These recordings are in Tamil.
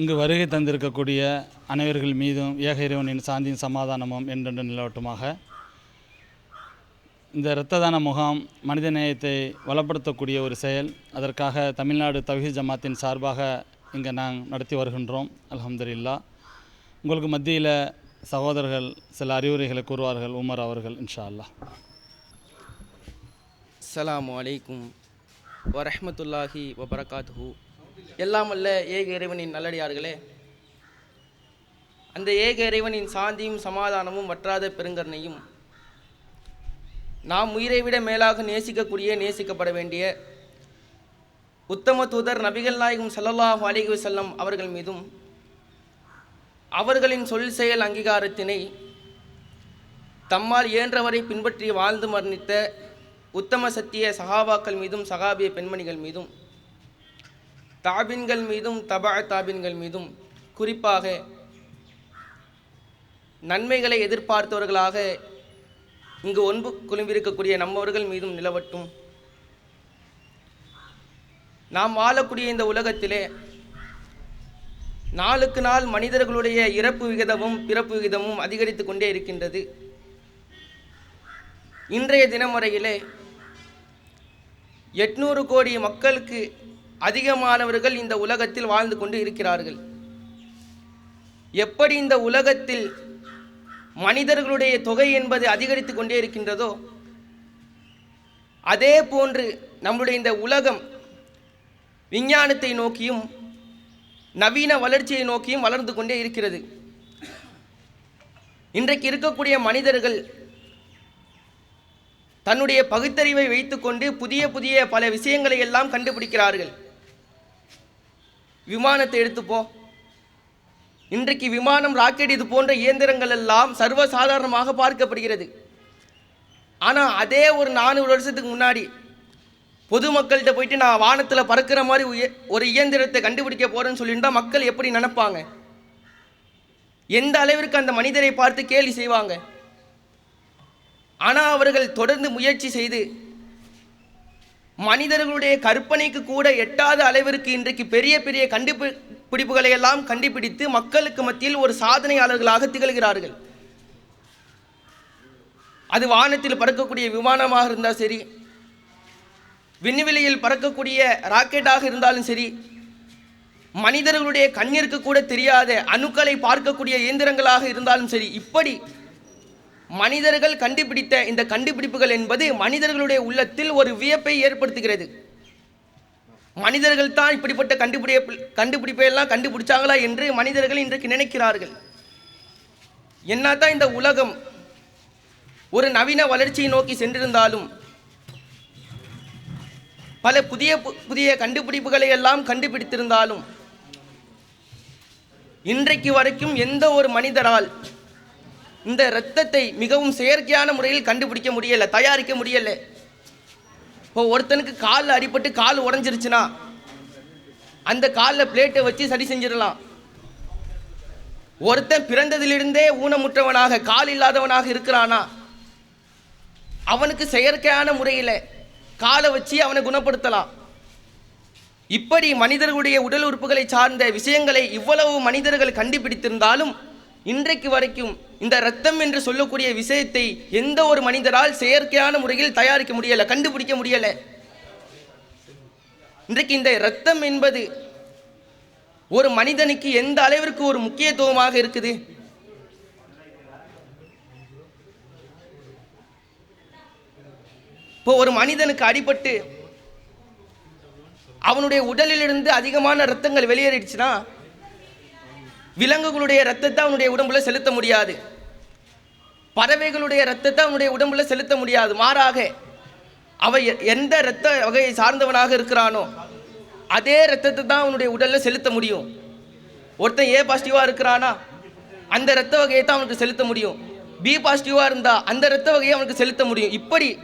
இங்கு வருகை தந்திருக்கக்கூடிய அனைவர்கள் மீதும் ஏக இறைவனின் சாந்தியும் சமாதானமும் என்றென்று நிலவட்டுமாக. இந்த இரத்த தான முகாம் மனித நேயத்தை வளப்படுத்தக்கூடிய ஒரு செயல். அதற்காக தமிழ்நாடு தவ்ஹீத் ஜமாத்தின் சார்பாக இங்கே நாங்கள் நடத்தி வருகின்றோம். அலமதுல்லா உங்களுக்கு மத்தியில் சகோதரர்கள் சில அறிவுரைகளை கூறுவார்கள் உமர் அவர்கள் இன்ஷா அல்லாஹ் அலாம் வலைக்கும் வரமத்துல்லாஹி வபரகாத்துஹு. எல்லாம் அல்ல ஏக இறைவனின் நல்லடியார்களே. அந்த ஏக இறைவனின் சாந்தியும் சமாதானமும் வற்றாத பெருங்கருணையும் நாம் உயிரை விட மேலாக நேசிக்கக்கூடிய நேசிக்கப்பட வேண்டிய உத்தம தூதர் நபிகள் நாயகம் சல்லல்லாஹு அலைஹி செல்லம் அவர்கள் மீதும் அவர்களின் சொல் செயல் அங்கீகாரத்தினை தம்மால் இயன்றவரை பின்பற்றி வாழ்ந்து மரணித்த உத்தம சத்திய சகாபாக்கள் மீதும் சகாபிய பெண்மணிகள் மீதும் தாபின்கள் மீதும் தபா தாபின்கள் மீதும் குறிப்பாக நன்மைகளை எதிர்பார்த்தவர்களாக இங்கு ஒன்பு குழும்பிருக்கக்கூடிய நம்மவர்கள் மீதும் நிலவட்டும். நாம் வாழக்கூடிய இந்த உலகத்திலே நாளுக்கு நாள் மனிதர்களுடைய இறப்பு விகிதமும் பிறப்பு விகிதமும் அதிகரித்து கொண்டே இருக்கின்றது. இன்றைய தினமுறையிலே எட்நூறு கோடி மக்களுக்கு அதிகமானவர்கள் இந்த உலகத்தில் வாழ்ந்து கொண்டு இருக்கிறார்கள். எப்படி இந்த உலகத்தில் மனிதர்களுடைய தொகை என்பது அதிகரித்து கொண்டே இருக்கின்றதோ அதே போன்று நம்முடைய இந்த உலகம் விஞ்ஞானத்தை நோக்கியும் நவீன வளர்ச்சியை நோக்கியும் வளர்ந்து கொண்டே இருக்கிறது. இன்றைக்கு இருக்கக்கூடிய மனிதர்கள் தன்னுடைய பகுத்தறிவை வைத்துக்கொண்டு புதிய புதிய பல விஷயங்களை எல்லாம் கண்டுபிடிக்கிறார்கள். விமானத்தை எடுத்துப்போம் இன்றைக்கு விமானம் ராக்கெட் இது போன்ற இயந்திரங்கள் எல்லாம் சர்வசாதாரணமாக பார்க்கப்படுகிறது. ஆனால் அதே ஒரு நானூறு வருஷத்துக்கு முன்னாடி பொதுமக்கள்கிட்ட போயிட்டு நான் வானத்தில் பறக்கிற மாதிரி உய- ஒரு இயந்திரத்தை கண்டுபிடிக்க போகிறேன்னு சொல்லியிருந்தா மக்கள் எப்படி நினைப்பாங்க? எந்த அளவிற்கு அந்த மனிதரை பார்த்து கேலி செய்வாங்க? ஆனால் அவர்கள் தொடர்ந்து முயற்சி செய்து மனிதர்களுடைய கற்பனைக்கு கூட எட்டாத அளவிற்கு இன்றைக்கு பெரிய பெரிய கண்டுபிடிப்புகளை எல்லாம் கண்டுபிடித்து மக்களுக்கு மத்தியில் ஒரு சாதனையாளர்களாக திகழ்கிறார்கள். அது வானத்தில் பறக்கக்கூடிய விமானமாக இருந்தால் சரி விண்வெளியில் பறக்கக்கூடிய ராக்கெட்டாக இருந்தாலும் சரி மனிதர்களுடைய கண்ணிற்கு கூட தெரியாத அணுக்களை பார்க்கக்கூடிய இயந்திரங்களாக இருந்தாலும் சரி இப்படி மனிதர்கள் கண்டுபிடித்த இந்த கண்டுபிடிப்புகள் என்பது மனிதர்களுடைய உள்ளத்தில் ஒரு வியப்பை ஏற்படுத்துகிறது. மனிதர்கள் தான் இப்படிப்பட்ட கண்டுபிடிப்பு கண்டுபிடிப்பை எல்லாம் கண்டுபிடிச்சாங்களா என்று மனிதர்கள் இன்றைக்கு நினைக்கிறார்கள். என்னதான் இந்த உலகம் ஒரு நவீன வளர்ச்சியை நோக்கி சென்றிருந்தாலும் பல புதிய பு- புதிய கண்டுபிடிப்புகளை எல்லாம் கண்டுபிடித்திருந்தாலும் இன்றைக்கு வரைக்கும் எந்த ஒரு மனிதரால் இந்த இரத்தத்தை மிகவும் செயற்கையான முறையில் கண்டுபிடிக்க முடியலை தயாரிக்க முடியலை. இப்போ ஒருத்தனுக்கு காலில் அடிபட்டு கால் உடஞ்சிருச்சுன்னா அந்த காலில் பிளேட்டை வச்சு சரி செஞ்சிடலாம். ஒருத்தன் பிறந்ததிலிருந்தே ஊனமுற்றவனாக கால் இல்லாதவனாக இருக்கிறானா? அவனுக்கு செயற்கையான முறையில் காலை வச்சு அவனை குணப்படுத்தலாம். இப்படி மனிதர்களுடைய உடல் உறுப்புகளை சார்ந்த விஷயங்களை இவ்வளவு மனிதர்கள் கண்டுபிடித்திருந்தாலும் இன்றைக்கு வரைக்கும் இந்த ரத்தம் என்று சொல்லக்கூடிய விஷயத்தை எந்த ஒரு மனிதரால் செயற்கையான முறையில் தயாரிக்க முடியல கண்டுபிடிக்க முடியல. இன்றைக்கு இந்த ரத்தம் என்பது ஒரு மனிதனுக்கு எந்த அளவிற்கு ஒரு முக்கியத்துவமாக இருக்குது? இப்போ ஒரு மனிதனுக்கு அடிபட்டு அவனுடைய உடலிலிருந்து அதிகமான ரத்தங்கள் வெளியேறிடுச்சுன்னா விலங்குகளுடைய ரத்தத்தை அவனுடைய உடம்புல செலுத்த முடியாது. பறவைகளுடைய ரத்தத்தை அவனுடைய உடம்புல செலுத்த முடியாது. மாறாக அவை எ- எந்த இரத்த வகையை சார்ந்தவனாக இருக்கிறானோ அதே ரத்தத்தை தான் அவனுடைய உடலில் செலுத்த முடியும். ஒருத்தன் ஏ பாசிட்டிவாக இருக்கிறானா அந்த இரத்த வகையை தான் அவனுக்கு செலுத்த முடியும். பி பாசிட்டிவாக இருந்தால் அந்த இரத்த வகையை அவனுக்கு செலுத்த முடியும். இப்படி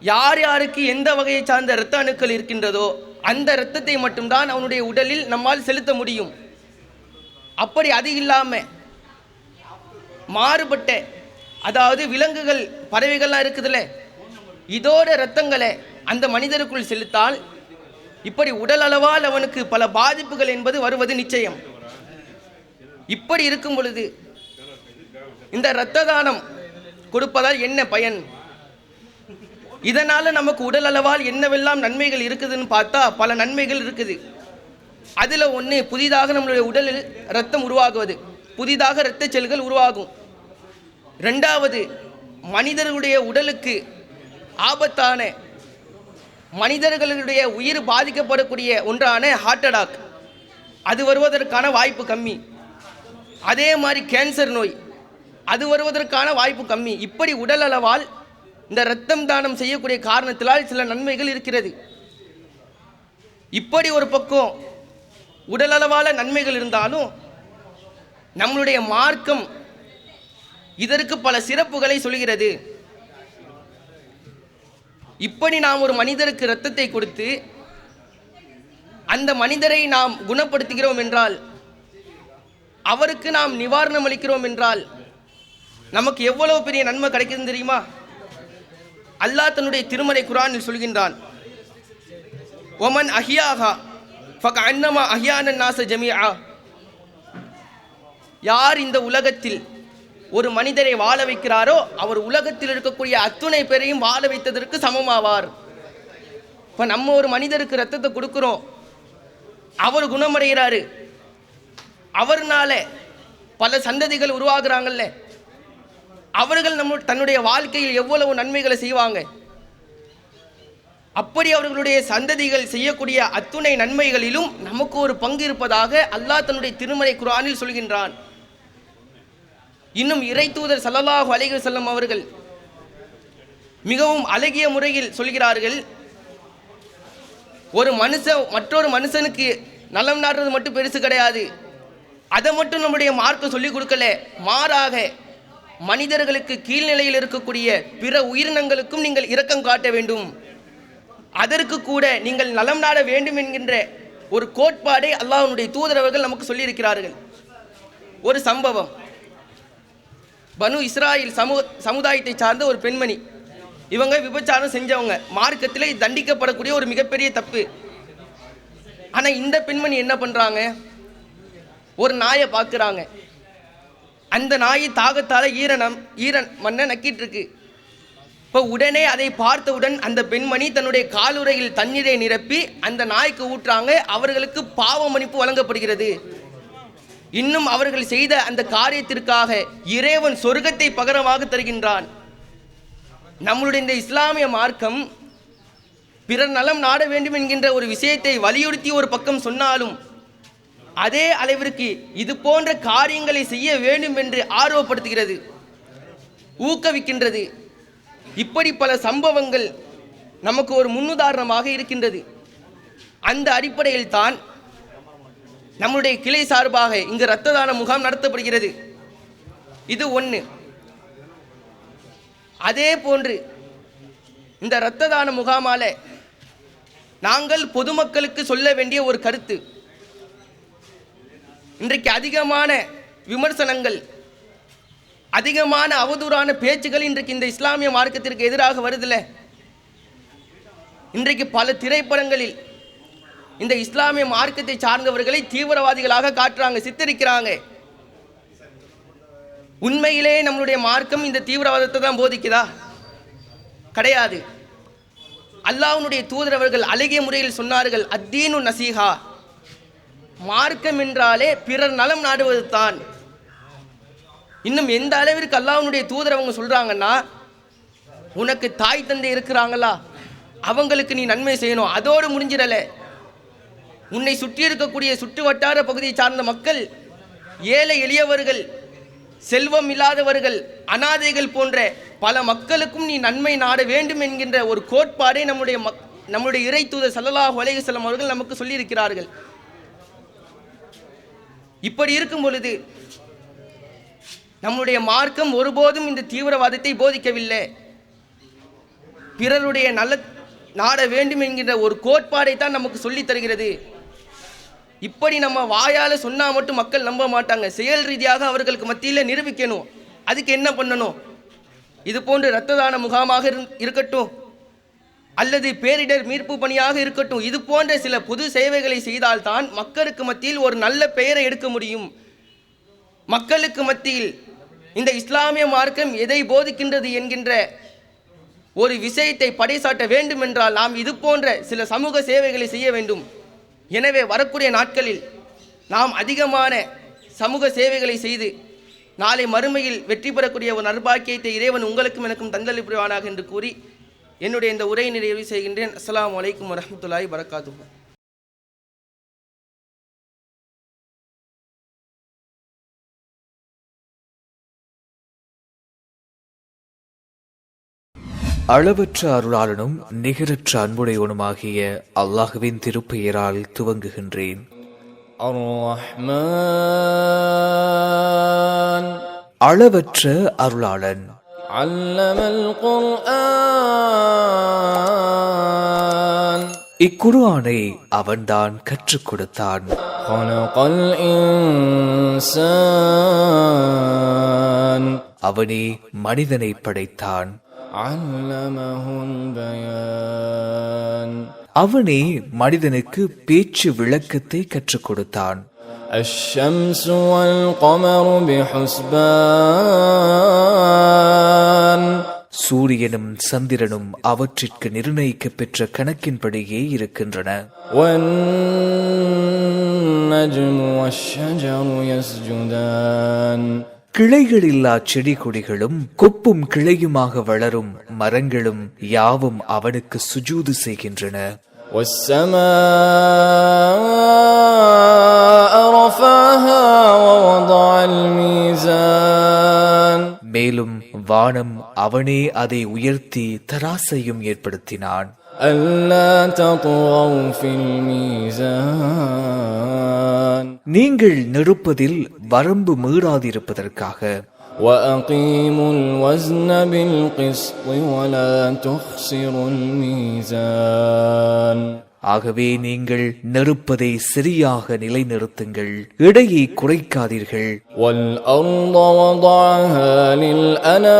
யார் யாருக்கு எந்த வகையை சார்ந்த இரத்த அணுக்கள் இருக்கின்றதோ அந்த இரத்தத்தை மட்டும்தான் அவனுடைய உடலில் நம்மால் செலுத்த முடியும். அப்படி அது இல்லாமல் மாறுபட்ட அதாவது விலங்குகள் பறவைகள்லாம் இருக்குதுல்ல இதோட இரத்தங்களை அந்த மனிதருக்குள் செலுத்தால் இப்படி உடல் அளவால் அவனுக்கு பல பாதிப்புகள் என்பது வருவது நிச்சயம். இப்படி இருக்கும் பொழுது இந்த இரத்த தானம் கொடுப்பதால் என்ன பயன்? இதனால் நமக்கு உடல் அளவால் என்னவெல்லாம் நன்மைகள் இருக்குதுன்னு பார்த்தா பல நன்மைகள் இருக்குது. அதில் ஒன்று புதிதாக நம்மளுடைய உடலில் ரத்தம் உருவாகுவது. புதிதாக இரத்த செல்கள் உருவாகும். ரெண்டாவது மனிதர்களுடைய உடலுக்கு ஆபத்தான மனிதர்களுடைய உயிர் பாதிக்கப்படக்கூடிய ஒன்றான ஹார்ட் அட்டாக் அது வருவதற்கான வாய்ப்பு கம்மி. அதே மாதிரி கேன்சர் நோய். அது வருவதற்கான வாய்ப்பு கம்மி. இப்படி உடல் அளவால் இந்த இரத்தம் தானம் செய்யக்கூடிய காரணத்தினால் சில நன்மைகள் இருக்கிறது. இப்படி ஒரு பக்கம் உடலளவால நன்மைகள் இருந்தாலும் நம்மளுடைய மார்க்கம் இதற்கு பல சிறப்புகளை சொல்கிறது. இப்படி நாம் ஒரு மனிதருக்கு இரத்தத்தை கொடுத்து அந்த மனிதரை நாம் குணப்படுத்துகிறோம் என்றால் அவருக்கு நாம் நிவாரணம் அளிக்கிறோம் என்றால் நமக்கு எவ்வளவு பெரிய நன்மை கிடைக்குதுன்னு தெரியுமா? அல்லாஹ் தன்னுடைய திருமலை குரானில் சொல்கின்றான் ஒமன் அஹியாகா ஃபக அன்னமா அஹியானன் நாச ஜமியா யார் இந்த உலகத்தில் ஒரு மனிதரை வாழ வைக்கிறாரோ அவர் உலகத்தில் இருக்கக்கூடிய அத்துணை பேரையும் வாழ வைத்ததற்கு சமமாவார். இப்போ நம்ம ஒரு மனிதருக்கு ரத்தத்தை கொடுக்குறோம். அவர் குணமடைகிறாரு. அவர்னால பல சந்ததிகள் உருவாகிறாங்கல்ல. அவர்கள் நம்ம தன்னுடைய வாழ்க்கையில் எவ்வளவு நன்மைகளை செய்வாங்க? அப்படி அவர்களுடைய சந்ததிகள் செய்யக்கூடிய அத்துணை நன்மைகளிலும் நமக்கு ஒரு பங்கு இருப்பதாக அல்லாஹ் தன்னுடைய திருமலை குரானில் சொல்கின்றான். இன்னும் இறை தூதர் சல்லல்லாஹு அலைஹி செல்லம் அவர்கள் மிகவும் அழகிய முறையில் சொல்கிறார்கள். ஒரு மனுஷன் மற்றொரு மனுஷனுக்கு நலம் நாடுறது மட்டும் பெருசு கிடையாது. அதை மட்டும் நம்முடைய மார்க்கம் சொல்லிக் கொடுக்கல. மாறாக மனிதர்களுக்கு கீழ்நிலையில் இருக்கக்கூடிய பிற உயிரினங்களுக்கும் நீங்கள் இரக்கம் காட்ட வேண்டும். அதற்கு கூட நீங்கள் நலம் நாட வேண்டும் என்கின்ற ஒரு கோட்பாடை அல்லாஹனுடைய தூதரவர்கள் நமக்கு சொல்லியிருக்கிறார்கள். ஒரு சம்பவம். பனு இஸ்ராயில் சமூக சமுதாயத்தை சார்ந்த ஒரு பெண்மணி. இவங்க விபச்சாரம் செஞ்சவங்க. மார்க்கத்தில் தண்டிக்கப்படக்கூடிய ஒரு மிகப்பெரிய தப்பு. ஆனால் இந்த பெண்மணி என்ன பண்ணுறாங்க ஒரு நாயை பார்க்குறாங்க. அந்த நாய் தாகத்தால் ஈரனம் ஈரன் மண்ணை நக்கிட்டு இருக்கு. இப்போ உடனே அதை பார்த்தவுடன் அந்த பெண்மணி தன்னுடைய காலுறையில் தண்ணீரை நிரப்பி அந்த நாய்க்கு ஊற்றாங்க அவர்களுக்கு பாவ மன்னிப்பு வழங்கப்படுகிறது. இன்னும் அவர்கள் செய்த அந்த காரியத்திற்காக இறைவன் சொர்க்கத்தை பகரமாக தருகின்றான். நம்மளுடைய இந்த இஸ்லாமிய மார்க்கம் பிறர் நலம் நாட வேண்டும் என்கின்ற ஒரு விஷயத்தை வலியுறுத்தி ஒரு பக்கம் சொன்னாலும் அதே அளவிற்கு இது போன்ற காரியங்களை செய்ய வேண்டும் என்று ஆர்வப்படுத்துகிறது ஊக்குவிக்கின்றது. இப்படி பல சம்பவங்கள் நமக்கு ஒரு முன்னுதாரணமாக இருக்கின்றது. அந்த அடிப்படையில் தான் நம்முடைய கிளை சார்பாக இங்கு இரத்த தான முகாம் நடத்தப்படுகிறது. இது ஒன்று அதே போன்று இந்த இரத்த தான முகாமால் நாங்கள் பொதுமக்களுக்கு சொல்ல வேண்டிய ஒரு கருத்து. இன்றைக்கு அதிகமான விமர்சனங்கள் அதிகமான அவதூறான பேச்சுகள் இன்றைக்கு இந்த இஸ்லாமிய மார்க்கத்திற்கு எதிராக வருதில்ல இன்றைக்கு பல திரைப்படங்களில் இந்த இஸ்லாமிய மார்க்கத்தை சார்ந்தவர்களை தீவிரவாதிகளாக காட்டுறாங்க சித்தரிக்கிறாங்க. உண்மையிலே நம்மளுடைய மார்க்கம் இந்த தீவிரவாதத்தை தான் போதிக்குதா? கிடையாது. அல்லாஹ்வுடைய தூதரவர்கள் அழகிய முறையில் சொன்னார்கள் அத்தீனு நசீஹா. மார்க்கம் என்றாலே பிறர் நலம் நாடுவது தான். இன்னும் எந்த அளவிற்கு அல்லாஹ்வுடைய தூதர் அவங்க சொல்கிறாங்கன்னா உனக்கு தாய் தந்தை இருக்கிறாங்களா? அவங்களுக்கு நீ நன்மை செய்யணும். அதோடு முடிஞ்சிடல. உன்னை சுற்றி இருக்கக்கூடிய சுற்று வட்டார பகுதியை சார்ந்த மக்கள் ஏழை எளியவர்கள் செல்வம் இல்லாதவர்கள் அனாதைகள் போன்ற பல மக்களுக்கும் நீ நன்மை நாட வேண்டும் என்கின்ற ஒரு கோட்பாடை நம்முடைய மக் நம்முடைய இறை தூதர் சல்லலா அலைஹி அவர்கள் நமக்கு சொல்லியிருக்கிறார்கள். இப்படி இருக்கும் பொழுது நம்முடைய மார்க்கம் ஒருபோதும் இந்த தீவிரவாதத்தை போதிக்கவில்லை. பிறருடைய நல்ல நாட வேண்டும் என்கின்ற ஒரு கோட்பாடை தான் நமக்கு சொல்லித் தருகிறது. இப்படி நம்ம வாயால் சொன்னால் மட்டும் மக்கள் நம்ப மாட்டாங்க. செயல் ரீதியாக அவர்களுக்கு மத்தியில் நிரூபிக்கணும். அதுக்கு என்ன பண்ணணும்? இது போன்று இரத்த தான முகாமாக இருக்கட்டும். அல்லது பேரிடர் மீட்பு பணியாக இருக்கட்டும். இது போன்ற சில பொது சேவைகளை செய்தால்தான் மக்களுக்கு மத்தியில் ஒரு நல்ல பெயரை எடுக்க முடியும். மக்களுக்கு மத்தியில் இந்த இஸ்லாமிய மார்க்கம் எதை போதிக்கின்றது என்கின்ற ஒரு விஷயத்தை படைசாட்ட வேண்டும் என்றால் நாம் இது போன்ற சில சமூக சேவைகளை செய்ய வேண்டும். எனவே வரக்கூடிய நாட்களில் நாம் அதிகமான சமூக சேவைகளை செய்து நாளை மறுமையில் வெற்றி பெறக்கூடிய ஒரு நற்பாக்கியத்தை இறைவன் உங்களுக்கும் எனக்கும் தந்தளிப்புரிவானாக என்று கூறி என்னுடைய இந்த உரையை நிறைவு செய்கின்றேன். அஸ்லாம் அலைக்கும் வரமத்துல்லாய் வரகாத்துஹு அளவற்ற அருளாளனும் நிகரற்ற அன்புடையவனுமாகிய அல்லாஹுவின் திருப்பெயரால் துவங்குகின்றேன். அளவற்ற அருளாளன். இக்குருவானை அவன்தான் கற்றுக் கொடுத்தான். அவனே மனிதனை படைத்தான். அவனே மனிதனுக்கு பேச்சு விளக்கத்தை கற்றுக் கொடுத்தான் الشمس والقمر بحسبان சூரியனும் சந்திரனும் அவற்றிற்கு நிர்ணயிக்கப் பெற்ற கணக்கின்படியே இருக்கின்றன والنجم والشجر يسجدان கிளைகள் இல்லா செடி கொடிகளும் கொப்பும் கிளையுமாக வளரும் மரங்களும் யாவும் அவனுக்கு சுஜூது செய்கின்றன. மேலும் வானம் அவனே அதை உயர்த்தி தராசையும் ஏற்படுத்தினான். அல்லாஹ் நீங்கள் நெருப்பதில் வரம்பு மீறாதிருப்பதற்காக وأقيموا الوزن بالقسط ولا تخسروا الميزان ஆகவே நீங்கள் நெருப்பதை சரியாக நிலைநிறுத்துங்கள் எடையை குறைக்காதீர்கள் والأرض وضعها للأنام